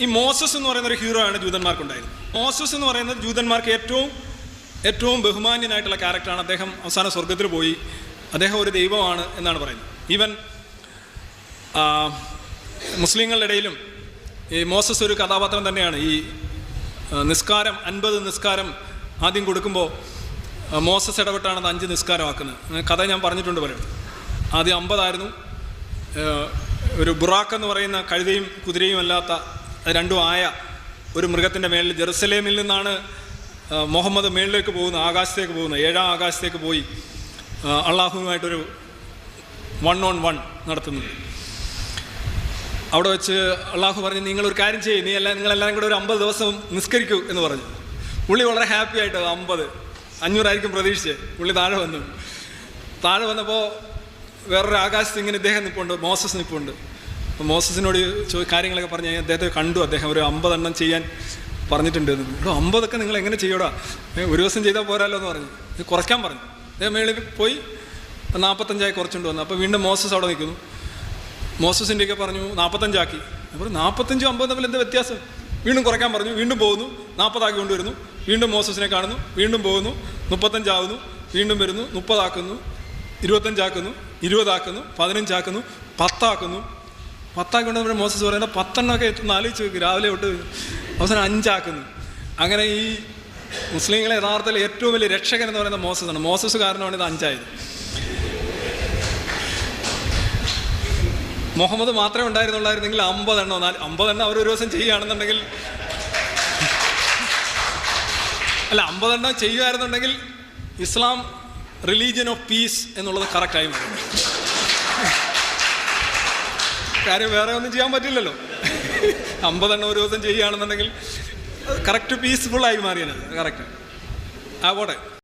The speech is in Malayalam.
ഈ മോസസ് എന്ന് പറയുന്ന ഒരു ഹീറോ ആണ് ജൂതന്മാർക്കുണ്ടായത്. മോസസ് എന്ന് പറയുന്നത് ജൂതന്മാർക്ക് ഏറ്റവും ഏറ്റവും ബഹുമാന്യനായിട്ടുള്ള ക്യാരക്ടറാണ്. അദ്ദേഹം അവസാന സ്വർഗത്തിൽ പോയി. അദ്ദേഹം ഒരു ദൈവമാണ് എന്നാണ് പറയുന്നത്. ഈവൻ മുസ്ലിങ്ങളുടെ ഇടയിലും ഈ മോസസ് ഒരു കഥാപാത്രം തന്നെയാണ്. ഈ നിസ്കാരം അൻപത് നിസ്കാരം ആദ്യം കൊടുക്കുമ്പോൾ മോസസ് ഇടപെട്ടാണ് അത് അഞ്ച് നിസ്കാരമാക്കുന്നത്. കഥ ഞാൻ പറഞ്ഞിട്ടുണ്ട് പലരും. ആദ്യം അമ്പതായിരുന്നു. ഒരു ബുറാക്ക് എന്ന് പറയുന്ന കഴുതയും കുതിരയും അല്ലാത്ത രണ്ടും ആയ ഒരു മൃഗത്തിന്റെ മേളിൽ ജെറുസലേമിൽ നിന്നാണ് മുഹമ്മദ് മേളിലേക്ക് പോകുന്നത് ആകാശത്തേക്ക് പോകുന്നത്. ഏഴാം ആകാശത്തേക്ക് പോയി അള്ളാഹുവുമായിട്ടൊരു വൺ ഓൺ വൺ നടത്തുന്നത്. അവിടെ വെച്ച് അള്ളാഹു പറഞ്ഞു നിങ്ങളൊരു കാര്യം ചെയ്യും നീ എല്ലാം നിങ്ങളെല്ലാവരും കൂടെ ഒരു അമ്പത് ദിവസം നിസ്കരിക്കൂ എന്ന് പറഞ്ഞു. പുള്ളി വളരെ ഹാപ്പി ആയിട്ട് അമ്പത് അഞ്ഞൂറായിരിക്കും പ്രതീക്ഷിച്ച്. പുള്ളി താഴെ വന്നു. താഴെ വന്നപ്പോൾ വേറൊരു ആകാശത്ത് ഇങ്ങനെ ഇദ്ദേഹം നിൽപ്പുണ്ട് മോസസ് നിൽപ്പുണ്ട് മോസസിനോട് കാര്യങ്ങളൊക്കെ പറഞ്ഞ് അദ്ദേഹത്തെ കണ്ടു. അദ്ദേഹം ഒരു അമ്പതെണ്ണം ചെയ്യാൻ പറഞ്ഞിട്ടുണ്ട്. ഇവിടെ അമ്പതൊക്കെ നിങ്ങൾ എങ്ങനെ ചെയ്യടാ? ഒരു ദിവസം ചെയ്താൽ പോരാല്ലോ എന്ന് പറഞ്ഞു. ഇത് കുറയ്ക്കാൻ പറഞ്ഞു. അദ്ദേഹം മേളിൽ പോയി നാൽപ്പത്തഞ്ചായി കുറച്ചുകൊണ്ട് വന്നു. അപ്പോൾ വീണ്ടും മോസസ് അവിടെ നിൽക്കുന്നു. മോസസിന്റെയൊക്കെ പറഞ്ഞു നാൽപ്പത്തഞ്ചാക്കി അപ്പോൾ നാൽപ്പത്തഞ്ചും അമ്പതും തമ്മിൽ എന്താ വ്യത്യാസം? വീണ്ടും കുറയ്ക്കാൻ പറഞ്ഞു. വീണ്ടും പോകുന്നു. നാൽപ്പതാക്കി കൊണ്ടുവരുന്നു. വീണ്ടും മോസസിനെ കാണുന്നു. വീണ്ടും പോകുന്നു. മുപ്പത്തഞ്ചാവുന്നു. വീണ്ടും വരുന്നു. മുപ്പതാക്കുന്നു. ഇരുപത്തഞ്ചാക്കുന്നു. ഇരുപതാക്കുന്നു. പതിനഞ്ചാക്കുന്നു. പത്താക്കുന്നു. പത്താക്കി കൊണ്ട് മോസസ് പറയുന്നത് പത്തെണ്ണമൊക്കെ എത്തുന്ന ആലോചിച്ച് നോക്കി രാവിലെ തൊട്ട് അവസാനം അഞ്ചാക്കുന്നു. അങ്ങനെ ഈ മുസ്ലിങ്ങളെ യഥാർത്ഥത്തിൽ ഏറ്റവും വലിയ രക്ഷകൻ എന്ന് പറയുന്നത് മോസസാണ്. മോസസ് കാരണമാണ് ഇത് അഞ്ചായത്. മുഹമ്മദ് മാത്രമേ ഉണ്ടായിരുന്നുള്ളായിരുന്നെങ്കിൽ അമ്പതെണ്ണോ നാല് അമ്പതെണ്ണം അവർ ഒരു ദിവസം ചെയ്യുകയാണെന്നുണ്ടെങ്കിൽ അല്ല അമ്പതെണ്ണം ചെയ്യുമായിരുന്നുണ്ടെങ്കിൽ ഇസ്ലാം റിലീജിയൻ ഓഫ് പീസ് എന്നുള്ളത് കറക്റ്റായി കാര്യം വേറെ ഒന്നും ചെയ്യാൻ പറ്റില്ലല്ലോ. അമ്പതെണ്ണം ഒരു ദിവസം ചെയ്യുകയാണെന്നുണ്ടെങ്കിൽ കറക്റ്റ് പീസ്ഫുൾ ആയി മാറിയത് കറക്റ്റ് ആ പോട്ടെ.